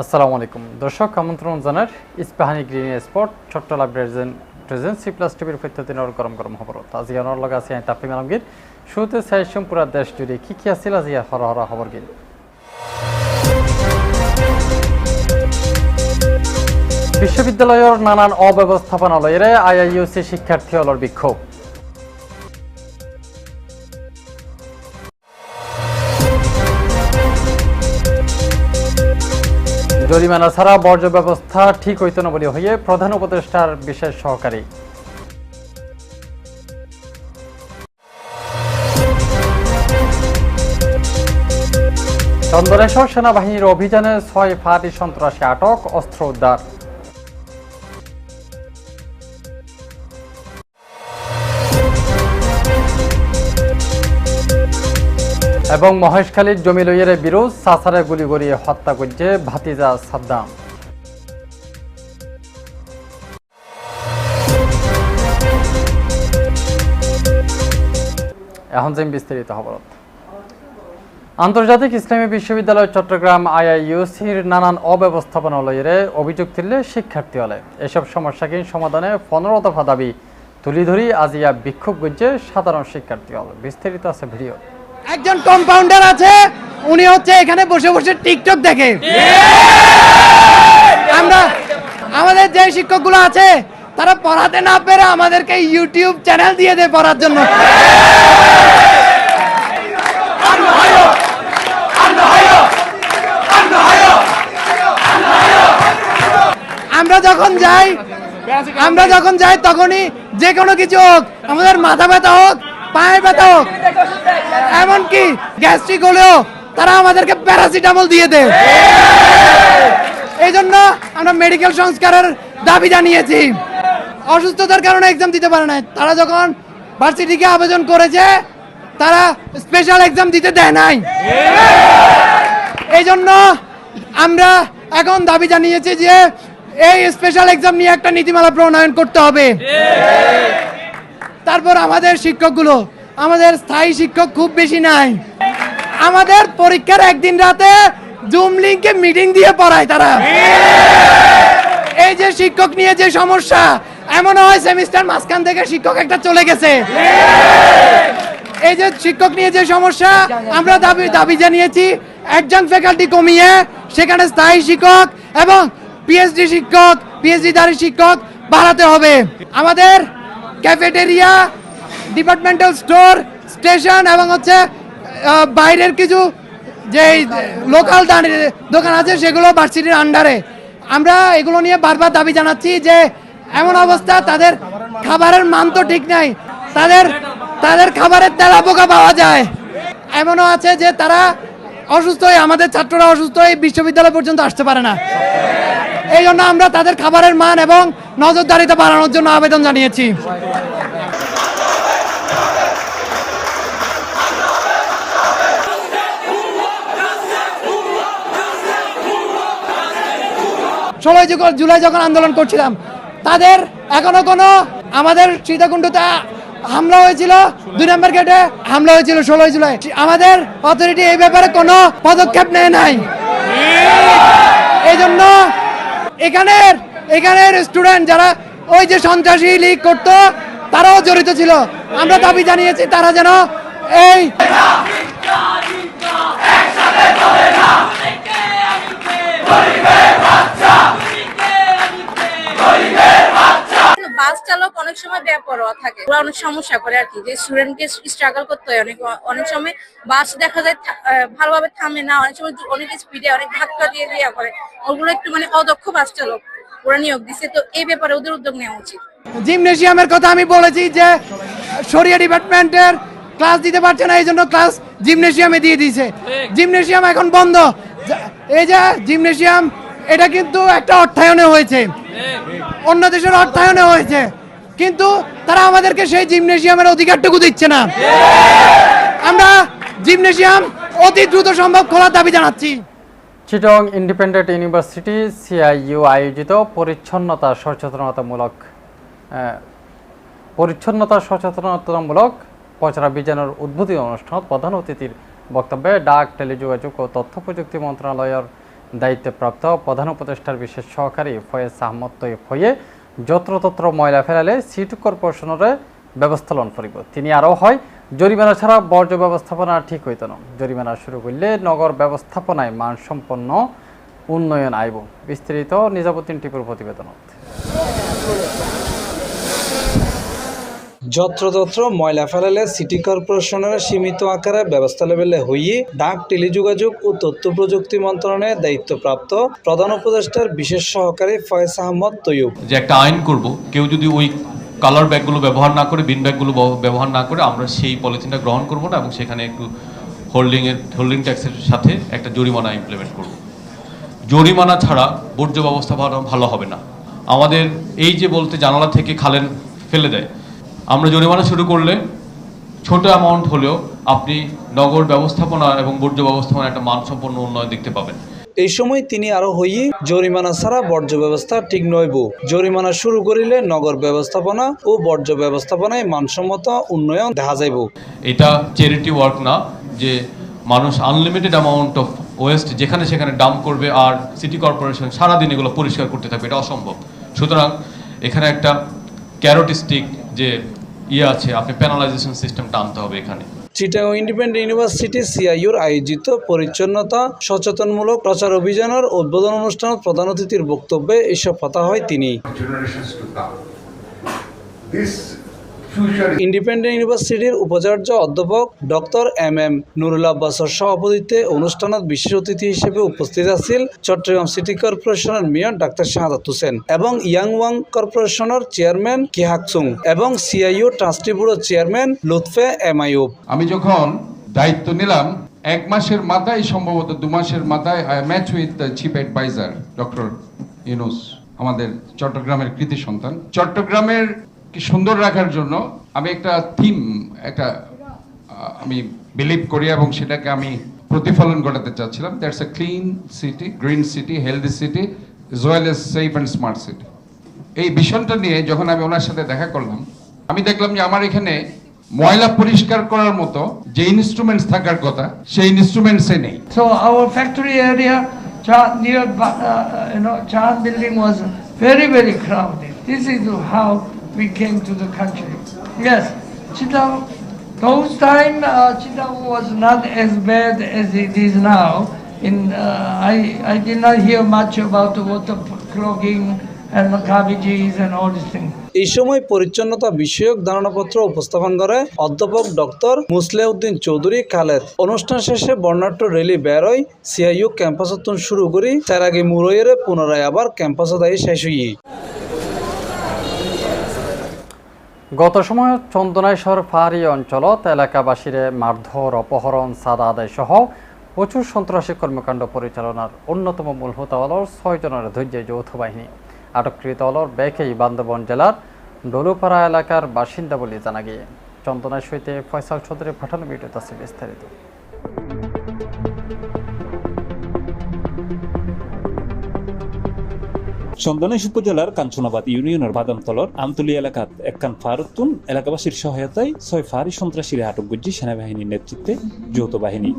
আসসালামু আলাইকুম। দর্শক, আমন্ত্রণ জানার ইস্পাহানি গ্রিন স্পট ছোট্ট লাভ প্রেজেন্ট সি প্লাস টিভির প্রত্যেকদিনের গরম গরম খবর। আজি অনর লগা আছে তাপিম আলমগীর। শুরুতে চাইছম পুরা দেশ জুড়ে কি কি আছিল আজি হর হর খবর গিল। বিশ্ববিদ্যালয়ের নানান অব্যবস্থাপনালয়ের আইআইইউসি শিক্ষার্থী হলর বিক্ষোভ। জরিমানা ছাড়া বর্জ্য ব্যবস্থা ঠিক হইত না বলে হইয়ে প্রধান উপদেষ্টার বিশেষ সহকারী। চন্দনেশ্বর সেনাবাহিনীর অভিযানে ছয় ফাটি সন্ত্রাসী আটক, অস্ত্র উদ্ধার। এবং মহেশখালীর জমি লইয়ের বিরোধ সাসারে গুলি গড়িয়ে হত্যা করছে ভাতিজা সাদ্দাম। এখন যে বিস্তারিত খবর। আন্তর্জাতিক ইসলামী বিশ্ববিদ্যালয় চট্টগ্রাম আইআইইউসির নানান অব্যবস্থাপনালয়ের অভিযোগ তুললে শিক্ষার্থী হলে এসব সমস্যাকে সমাধানে পনেরো দফা দাবি তুলি ধরি আজিয়া বিক্ষোভ করছে সাধারণ শিক্ষার্থী হল বিস্তারিত আছে ভিডিও একজন কম্পাউন্ডার আছে উনি হচ্ছে এখানে বসে বসে টিকটক দেখে। আমরা আমাদের যে শিক্ষকগুলো আছে তারা পড়াতে না পেরে আমাদেরকে ইউটিউব চ্যানেল দিয়ে দেয় পড়ার জন্য। আমরা যখন যাই আমরা যখন যাই তখনই যে কোনো কিছু হোক আমাদের মাথা ব্যথা হোক পায়ে ব্যথা এমনকি গ্যাস্ট্রিক হলেও তারা আমাদেরকে প্যারাসিটামল দিয়ে দেয়। এই জন্য আমরা মেডিকেল সংস্কারের দাবি জানিয়েছি। অসুস্থতার কারণে এক্সাম দিতে পারে না তারা যখন ভার্সিটিকে আবেদন করেছে, তারা স্পেশাল এক্সাম দিতে দেয় নাই। এই জন্য আমরা এখন দাবি জানিয়েছি যে, এই স্পেশাল এক্সাম নিয়ে একটা নীতিমালা প্রণয়ন করতে হবে। তারপর আমাদের শিক্ষকগুলো, আমাদের স্থায়ী শিক্ষক খুব বেশি নাই। আমাদের পরীক্ষার একদিন রাতে জুম লিঙ্কে মিটিং দিয়ে পড়ায় তারা। এই যে শিক্ষক নিয়ে যে সমস্যা, এমন হয় সেমিস্টার মাঝখান থেকে শিক্ষক একটা চলে গেছে। এই যে শিক্ষক নিয়ে যে সমস্যা, আমরা দাবি দাবি জানিয়েছি, একজন ফ্যাকাল্টি কমিয়ে সেখানে স্থায়ী শিক্ষক এবং পিএইচডি শিক্ষক পিএইচডি দারি শিক্ষক বাড়াতে হবে। আমাদের ক্যাফেটেরিয়া ডিপার্টমেন্টাল স্টোর স্টেশন এবং হচ্ছে বাইরের কিছু যে লোকাল দোকান আছে সেগুলো ভার্সিটির আন্ডারে আমরা এগুলো নিয়ে বারবার দাবি জানাচ্ছি যে এমন অবস্থা, তাদের খাবারের মান তো ঠিক নাই। তাদের তাদের খাবারের তেলা পোকা পাওয়া যায়। এমনও আছে যে তারা অসুস্থ হয়ে, আমাদের ছাত্ররা অসুস্থ হয়ে বিশ্ববিদ্যালয় পর্যন্ত আসতে পারে না। এই জন্য আমরা তাদের খাবারের মান এবং নজরদারিতা বাড়ানোর জন্য আবেদন জানিয়েছি। ষোলোই জুলাই যখন আন্দোলন করছিলাম, তাদের এখনও কোনো আমাদের সীতাকুণ্ডতে হামলা হয়েছিল, দুই নম্বর গেটে হামলা হয়েছিল ষোলোই জুলাই। আমাদের অথরিটি এই ব্যাপারে কোনো পদক্ষেপ নেয় নাই। এই জন্য এখানের এখানের স্টুডেন্ট যারা ওই যে সন্ত্রাসী লীগ করতো, তারাও জড়িত ছিল। আমরা দাবি জানিয়েছি, তারা যেন এই বাস চালক অনেক সময় বেপরোয়া থাকে। ওরা অনেক সমস্যা করে আর কি, যে স্টুডেন্টকে স্ট্রাগল করতে হয়। অনেক অনেক সময় বাস দেখা যায় ভালোভাবে থামে না, অনেক সময় অনেক স্পিডে অনেক ধাক্কা দিয়ে দিয়ে করে। ওগুলো একটু মানে অদক্ষ বাস চালক ওদের উদ্যোগ নেওয়া উচিত। কথা আমি বলেছি যে, শরিয়া ক্লাস দিতে পারছে না এই জন্য ক্লাস দিয়ে দিয়েছে। এখন বন্ধ। এই যে জিমনেশিয়াম, এটা কিন্তু একটা অর্থায়নে হয়েছে। অন্য দেশের অর্থায়নে হয়েছে। কিন্তু তারা আমাদেরকে সেই জিমনেশিয়ামের অধিকারটুকু দিচ্ছে না। আমরা জিমনেশিয়াম অতি দ্রুত সম্ভব খোলার দাবি জানাচ্ছি। চিটং ইন্ডিপেন্ডেন্ট ইউনিভার্সিটি, সিআইইউ আয়োজিত পরিচ্ছন্নতা সচেতনতামূলক পরিচ্ছন্নতা সচেতনতামূলক প্রচার অভিযানের উদ্বোধনী অনুষ্ঠান প্রধান অতিথির বক্তব্যে ডাক, টেলিযোগাযোগ ও তথ্য প্রযুক্তি মন্ত্রণালয়ের দায়িত্বপ্রাপ্ত প্রধান উপদেষ্টার বিশেষ সহকারী ফয়েজ আহমদ তৈ হয়ে যত্রতত্র ময়লা ফেলালে সিটি কর্পোরেশনের ব্যবস্থা লন করিব। তিনি আরও হয়, জরিমানা ছাড়া বর্জ্য ব্যবস্থাপনা ঠিক হইত না। জরিমানা শুরু করলে নগর ব্যবস্থাপনায় মানসম্পন্ন উন্নয়ন আইব। বিস্তারিত নিজামুদ্দিন টিপুর প্রতিবেদনত। যত্রতত্র ময়লা ফেলালে সিটি কর্পোরেশনের সীমিত আকারে ব্যবস্থা লেভেলে হইয়ে ডাক, টেলিযোগাযোগ ও তথ্য প্রযুক্তি মন্ত্রণালয়ের দায়িত্বপ্রাপ্ত প্রধান উপদেষ্টার বিশেষ সহকারী ফয়েজ আহমদ তৈয়ব। যে একটা আইন করব, কেউ যদি ওই কালার ব্যাগগুলো ব্যবহার না করে, বিন ব্যাগগুলো ব্যবহার না করে, আমরা সেই পলিথিনটা গ্রহণ করব না এবং সেখানে একটু হোল্ডিংয়ের হোল্ডিং ট্যাক্সের সাথে একটা জরিমানা ইমপ্লিমেন্ট করব। জরিমানা ছাড়া বর্জ্য ব্যবস্থাপনা ভালো হবে না। আমাদের এই যে বলতে জানালা থেকে খালেন ফেলে দেয় আমরা জরিমানা শুরু করলে ছোট অ্যামাউন্ট হলেও আপনি নগর ব্যবস্থাপনা এবং বর্জ্য ব্যবস্থাপনা একটা মানসম্পন্ন উন্নয়ন দেখতে পাবেন। এই সময় তিনি আরও হইয়ে জরিমানা ছাড়া বর্জ্য ব্যবস্থা ঠিক নইব। জরিমানা শুরু করিলে নগর ব্যবস্থাপনা ও বর্জ্য ব্যবস্থাপনায় মানসম্মত উন্নয়ন দেখা যাইব। এটা চ্যারিটি ওয়ার্ক না যে মানুষ আনলিমিটেড অ্যামাউন্ট অফ ওয়েস্ট যেখানে সেখানে ডাম্প করবে আর সিটি কর্পোরেশন সারাদিন এগুলো পরিষ্কার করতে থাকবে এটা অসম্ভব। সুতরাং এখানে একটা ক্যারোটিস্টিক ইয়ে আছে আপনি প্যানালাইজেশন সিস্টেমটা আনতে হবে এখানে। চিটাং ইন্ডিপেন্ডেন্ট ইউনিভার্সিটি সিআইউর আয়োজিত পরিচ্ছন্নতা সচেতনমূলক প্রচার অভিযানের উদ্বোধন অনুষ্ঠান প্রধান অতিথির বক্তব্যে এসব কথা হয় তিনি। ইন্ডিপেন্ডেন্ট ইউনিভার্সিটির উপাচার্য অধ্যাপক ডক্টর এম এম নুরুল আব্বাসর সভাপতিত্বে অনুষ্ঠানত বিশেষ অতিথি হিসেবে উপস্থিত আছিল চট্টগ্রাম সিটি কর্পোরেশনের মেয়র ডাক্তার শাহাদাত হোসেন এবং ইয়াং ওয়াং কর্পোরেশনের চেয়ারম্যান কিহাকসুং এবং CIU trustee bureau chairman Lutfe M Ayub আমি যখন দায়িত্ব নিলাম এক মাসের মাথায় সম্ভবত দু মাসের মাথায় I match with the chief adviser doctor Yunus আমাদের চট্টগ্রামের কৃতি সন্তান। চট্টগ্রামের সুন্দর রাখার জন্য আমি একটা থিম একটা আমি বিলিভ করি এবং সেটাকে আমি প্রতিফলন ঘটাতে চাচ্ছিলাম। That's a clean city green city healthy city as well as safe and smart city এই বিষয়টা নিয়ে যখন আমি ওনার সাথে দেখা করলাম আমি দেখলাম যে আমার এখানে ময়লা পরিষ্কার করার মতো যে ইনস্ট্রুমেন্টস থাকার কথা সেই ইনস্ট্রুমেন্টসে নেই। So our factory area near Ba- uh, you know Chan building was very very crowded. This we came to the country. Yes, Chittagong. Those time uh, Chittagong was not as bad as it is now. In uh, I I did not hear much about the water clogging and the garbages and all these things. এই সময় পরিচ্ছন্নতা বিষয়ক ধারণাপত্র উপস্থাপন করে অধ্যাপক doctor Musleuddin Chowdhury Khaled অনুষ্ঠান শেষে বর্ণাঢ্য র্যালি বেরোয় সিআইইউ ক্যাম্পাসতন শুরু করি তার আগে মুরইয়ের পুনরায় আবার ক্যাম্পাসত আই শেষ হইয়ে গত সময় চন্দনাইশ্বর পাহাড়ি অঞ্চলত এলাকাবাসীরে মারধর, অপহরণ, সাদা আদায় সহ প্রচুর সন্ত্রাসী কর্মকাণ্ড পরিচালনার অন্যতম মূল হোতা হলর ছয়জনের ধৈর্য যৌথ বাহিনী। আটককৃত হলর বেকেই বান্দরবন জেলার ডলুপাড়া এলাকার বাসিন্দা বলে জানা গিয়ে। চন্দনাইশ ফয়সাল চৌধুরী, পাঠানো বিস্তারিত। চন্দনেশ উপজেলার কাঞ্চনাবাদ ইউনিয়নের বাদামতলর আমতলি এলাকাত একখান ফারতুন এলাকাবাসীর সহায়তায় ছয় ফারি সন্ত্রাসীরা আটক করছে সেনাবাহিনীর নেতৃত্বে যৌথ বাহিনী।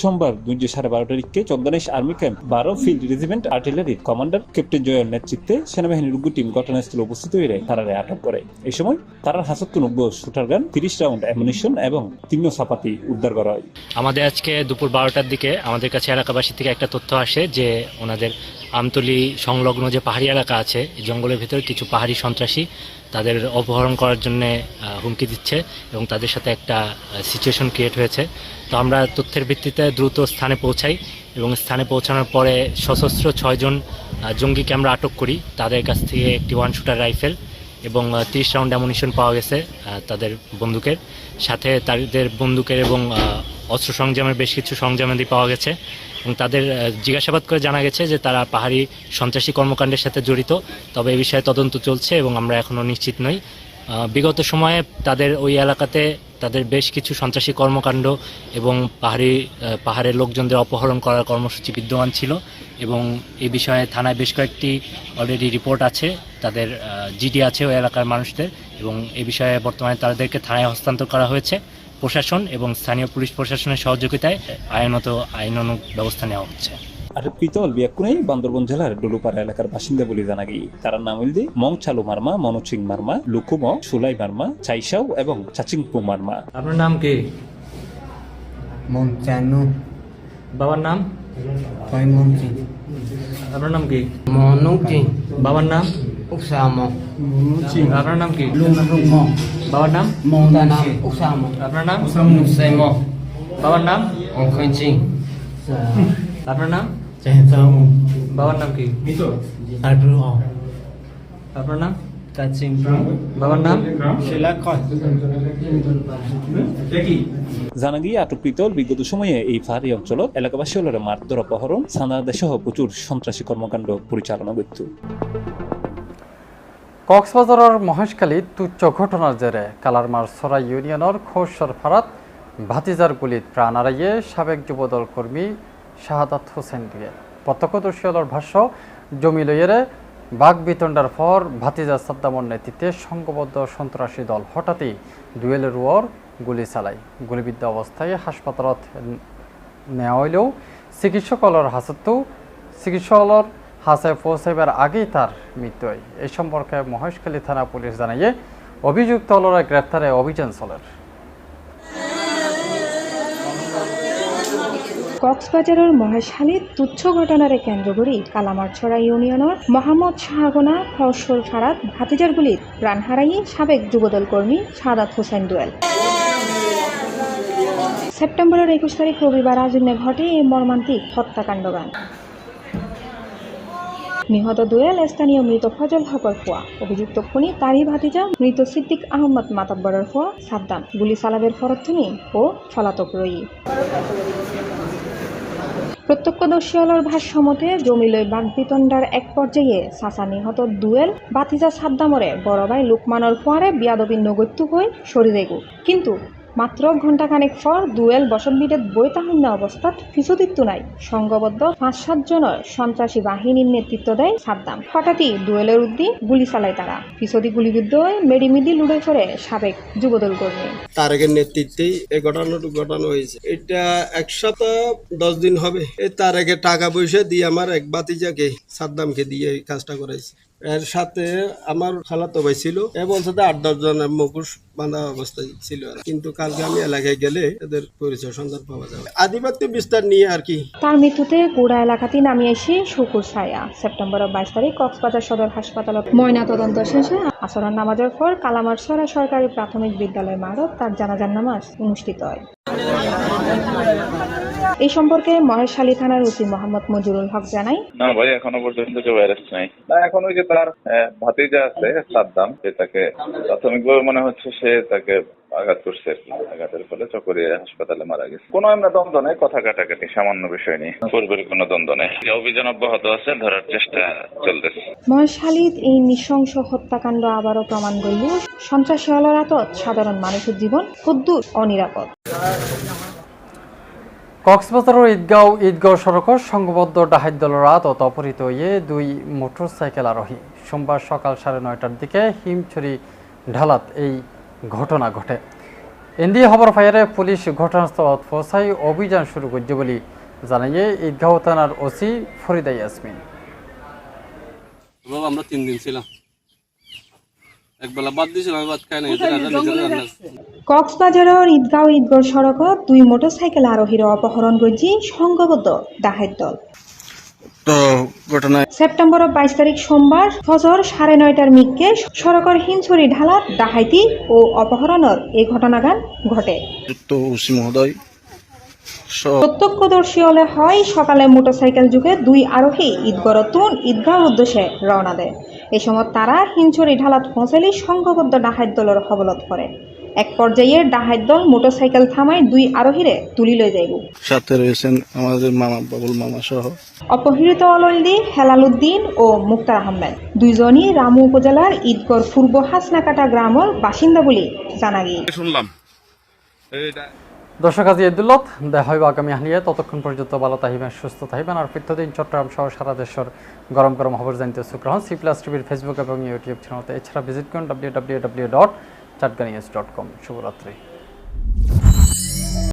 সোমবার দুইশো সাড়ে বারোটার দিকে চন্দনেশ আর্মি ক্যাম্প, বারো ফিল্ড রেজিমেন্ট আর্টিলারির কমান্ডার ক্যাপ্টেন জয়ের নেতৃত্বে সেনাবাহিনীর উগ্র টিম ঘটনাস্থলে উপস্থিত হয়ে তারারে আটক করে। এই সময় তারার হাসত্তু নব্বই শুটার গান, তিরিশ রাউন্ড অ্যামুনিশন এবং তিন সাপাতি উদ্ধার করা হয়। আমাদের আজকে দুপুর বারোটার দিকে আমাদের কাছে এলাকাবাসী থেকে একটা তথ্য আসে যে ওনাদের আমতলি সংলগ্ন যে পাহাড়ি এলাকা আছে জঙ্গলের ভিতরে কিছু পাহাড়ি সন্ত্রাসী তাদের অপহরণ করার জন্য হুমকি দিচ্ছে এবং তাদের সাথে একটা সিচুয়েশন ক্রিয়েট হয়েছে। তো আমরা তথ্যের ভিত্তিতে দ্রুত স্থানে পৌঁছাই এবং স্থানে পৌঁছানোর পরে সশস্ত্র ছয়জন জঙ্গিকে আমরা আটক করি। তাদের কাছ থেকে একটি ওয়ান শুটার রাইফেল এবং তিরিশ রাউন্ড অ্যামুনিশন পাওয়া গেছে তাদের বন্দুকের। সাথে তাদের বন্দুকের এবং অস্ত্র সংযমের বেশ কিছু সংযমাদি পাওয়া গেছে। এবং তাদের জিজ্ঞাসাবাদ করে জানা গেছে যে তারা পাহাড়ি সন্ত্রাসী কর্মকাণ্ডের সাথে জড়িত। তবে এ বিষয়ে তদন্ত চলছে এবং আমরা এখনও নিশ্চিত নই। বিগত সময়ে তাদের ওই এলাকাতে তাদের বেশ কিছু সন্ত্রাসী কর্মকাণ্ড এবং পাহাড়ি পাহাড়ের লোকজনদের অপহরণ করার কর্মসূচি বিদ্যমান ছিল এবং এ বিষয়ে থানায় বেশ কয়েকটি অলরেডি রিপোর্ট আছে। তাদের জিডি আছে ওই এলাকার মানুষদের এবং এ বিষয়ে বর্তমানে তাদেরকে থানায় হস্তান্তর করা হয়েছে। প্রশাসন এবং স্থানীয় পুলিশ প্রশাসনের সহযোগিতায় আইনত আইনানুগ ব্যবস্থা নেওয়া হচ্ছে। আটককৃত বিয়াকুনাই বান্দরবন জেলার ডুলুপাড়া এলাকার বাসিন্দা বলে জানা গিয়ে তারা নাম হইল মং চালু মার্মা মনোচিং মার্মা লুকুম সুলাই মার্মা চাইসাও এবং চাচিংপু মার্মা। আপনার নাম কি? মঞ্চানু বাবার নাম? আপনার নাম কি? মনুচি বাবার নাম? উসাম আপনার নাম কি? বাবার নাম? মন্দানা উসাম আপনার নাম? নুসাইম বাবার নাম? অংখঞ্চি আপনার নাম? বাবার নাম কি? আপনার নাম? কাচিম বাবার নাম? শিলাকয় জানা গিয়ে আটককৃত বিগত সময়ে এই পাহাড়ি অঞ্চলত এলাকাবাসী হলের মারধর অপহরণ সানাদে সহ প্রচুর সন্ত্রাসী কর্মকাণ্ড পরিচালনা করত। কক্সবাজারের মহেশখালী তুচ্ছ ঘটনার জেরে কালারমার সরাই ইউনিয়নের খোসর ফারাত, ভাতিজার গুলিত প্রাণ হারাইয়ে সাবেক যুবদল কর্মী শাহাদাত হোসেন দিয়ে প্রত্যক্ষদর্শী হলর ভাষ্য, জমি লইয়েরে বাঘ বিতণ্ডার পর ভাতিজা সাদ্দামর নেতৃত্বে সংঘবদ্ধ সন্ত্রাসী দল হঠাৎই দুয়েলের ওর গুলি চালায়। গুলিবিদ্ধ অবস্থায় হাসপাতালত নেওয়া হইলেও চিকিৎসকলর হাসতো চিকিৎসকলর হাসে পৌঁছাইবার আগেই তার মৃত্যু হয়। এই সম্পর্কে মহেশখালী থানা পুলিশ জানাইয়ে অভিযুক্ত হলরা গ্রেপ্তারে অভিযান চলের। কক্সবাজারের মহেশখালীত তুচ্ছ ঘটনারে কেন্দ্র করে কালামারছড়া ইউনিয়নের মোহাম্মদ শাহগোনা, ফসল ফারাত ভাতিজার গুলিত প্রাণ হারাইয়ে সাবেক যুবদল কর্মী সাদাত হোসেন দোয়েল। সেপ্টেম্বরের একুশ তারিখ রবিবার আজুন্নে ঘটে এই মর্মান্তিক হত্যাকাণ্ডগান। নিহত দোয়েল স্থানীয় মৃত ফজল হকর ফুয়া অভিযুক্ত খুনি তারই ভাতিজা, মৃত সিদ্দিক আহমদ মাতাব্বরের ফুয়া সাদ্দাম। গুলি চালাবের ফরথুনি ও ফলাতক রই প্রত্যক্ষদর্শী হলর ভাষ্য মতে জমিলই বাগবিতণ্ডার এক পর্যায়ে চাচা নিহত দুয়েল বাতিজা সাদ্দামরে বড় ভাই লুকমানর ফুয়ারে বিয়াদবী নগত্য হয়ে গু কিন্তু মাত্র ঘণ্টাখানেক পর দুয়েল বসতবিদের বৈতাহন্য অবস্থাত ফিসুদিত্ব নাই। সংঘবদ্ধ পাঁচ সাত জনের সন্ত্রাসী বাহিনীর নেতৃত্ব দেয় সাদ্দাম। হঠাৎই দুয়েলের উদ্দি গুলি চালায় তারা। ফিসদি গুলিবিদ্ধ হয়ে মেডিমিদি লুড়ে পড়ে সাবেক যুবদল কর্মী। তারেকের নেতৃত্বেই এই ঘটনাটা ঘটানো হয়েছে। এটা এক সপ্তাহ, দশ দিন হবে। এই তারেকের টাকা পয়সা দিয়ে আমার এক বাতিজাকে সাদ্দামকে দিয়ে এই কাজটা করাইছে। এর সাথে আমার খালাতো ভাই ছিল। এ বলছে যে আট, দশ জনের মুখোশ বাঁধা অবস্থায় ছিল। কিন্তু কালকে আমি এলাকায় গেলে এদের পরিচয় সন্ধান পাওয়া যাবে। আধিপত্য বিস্তার নিয়ে আর কি। তার মৃত্যুতে গোড়া এলাকাতে নামিয়ে এসে শুকুর ছায়া। সেপ্টেম্বরের বাইশ তারিখ কক্সবাজার সদর হাসপাতালত ময়না তদন্ত শেষে আসরের নামাজের পর কালামারসরা সরকারি প্রাথমিক বিদ্যালয় মারত তার জানাজার নামাজ অনুষ্ঠিত হয়। এই সম্পর্কে মহেশখালী থানার ওসি মোহাম্মদ মজুরুল হক জানাই। না ভাই এখনও পর্যন্ত কেউ অ্যারেস্ট নাই। না এখন ওই যে তার ভাতিজা আছে সাদ্দাম সে তাকে প্রাথমিকভাবে মনে হচ্ছে সে তাকে আঘাত করছে আর কি। আঘাতের ফলে চকরিয়া হাসপাতালে মারা গেছে। কোনো এমনি দ্বন্দ্ব নেই কথা কাটাকাটি সামান্য বিষয় নেই পূর্বের কোনো দ্বন্দ্ব নেই। অভিযান অব্যাহত আছে ধরার চেষ্টা চলতেছে। মহেশখালীত এই নৃশংস হত্যাকাণ্ড আবারও প্রমাণ করল সন্ত্রাসী হলার সাধারণ মানুষের জীবন খুদ্দুর অনিরাপদ কক্সবাজারের ঈদগাঁও ঈদগাঁও সড়কের সংঘবদ্ধ ডাহাত দলের আতত অপহৃত হয়ে দুই মোটরসাইকেল আরোহী। সোমবার সকাল সাড়ে নয়টার দিকে হিমছড়ি ঢালাত এই ঘটনা ঘটে। এনডিএ খবর ফায়ারে পুলিশ ঘটনাস্থলত পৌঁছাই অভিযান শুরু করছে বলে জানিয়ে ঈদগাঁও থানার ওসি ফরিদা ইয়াসমিন। আমরা তিন দিন ছিলাম। কক্সবাজারের ঈদগাঁও ঈদগড় সড়কত দুই মোটরসাইকেল আরোহীর অপহরণ করছি সংঘবদ্ধ ডাহাত দল। তো ঘটনা সেপ্টেম্বরের বাইশ তারিখ সোমবার ফজর সাড়ে নয়টার মিককে সড়কের হিমছড়ি ঢালাত ডাহাইতি ও অপহরণের এই ঘটনাগান ঘটে। মহোদয় প্রত্যক্ষদর্শী হলে হয় সকালে মোটরসাইকেল যুগে দুই আরোহী ঈদগড়তুন ঈদগাঁওর উদ্দেশ্যে রওনা দেয়। এই সময় তারা হিমছড়ি ঢালাত পৌঁছালি সংঘবদ্ধ ডাহাত দলের হবলত করে। এক পর্যায়ে ডাহাত দল মোটরসাইকেল থামায় দুই আরোহীরে তুলি লই যাইব। সাথে রয়েছেন আমাদের মামা বাবুল মামা সহ। অপহৃত অলৈদি হেলাল উদ্দিন ও মুক্তার আহমেদ। দুইজনই রামু উপজেলার ঈদগড় পূর্ব হাসনাকাটা গ্রামের বাসিন্দা বলে জানা গিয়ে শুনলাম। দর্শক, আজি ইদুল্লত দেখা হইব আগামী হানিয়ে ততক্ষণ পর্যন্ত ভালো তাহিবেন সুস্থ তাহিবেন আর প্রত্যেকদিন চট্টগ্রাম সহ সারা দেশের গরম গরম খবর জানতে সুগ্রহণ সি প্লাস টিভির ফেসবুক এবং ইউটিউব চ্যানেলতে এছাড়া ভিজিট করুন W W W dot Chatganias dot com শুভরাত্রি।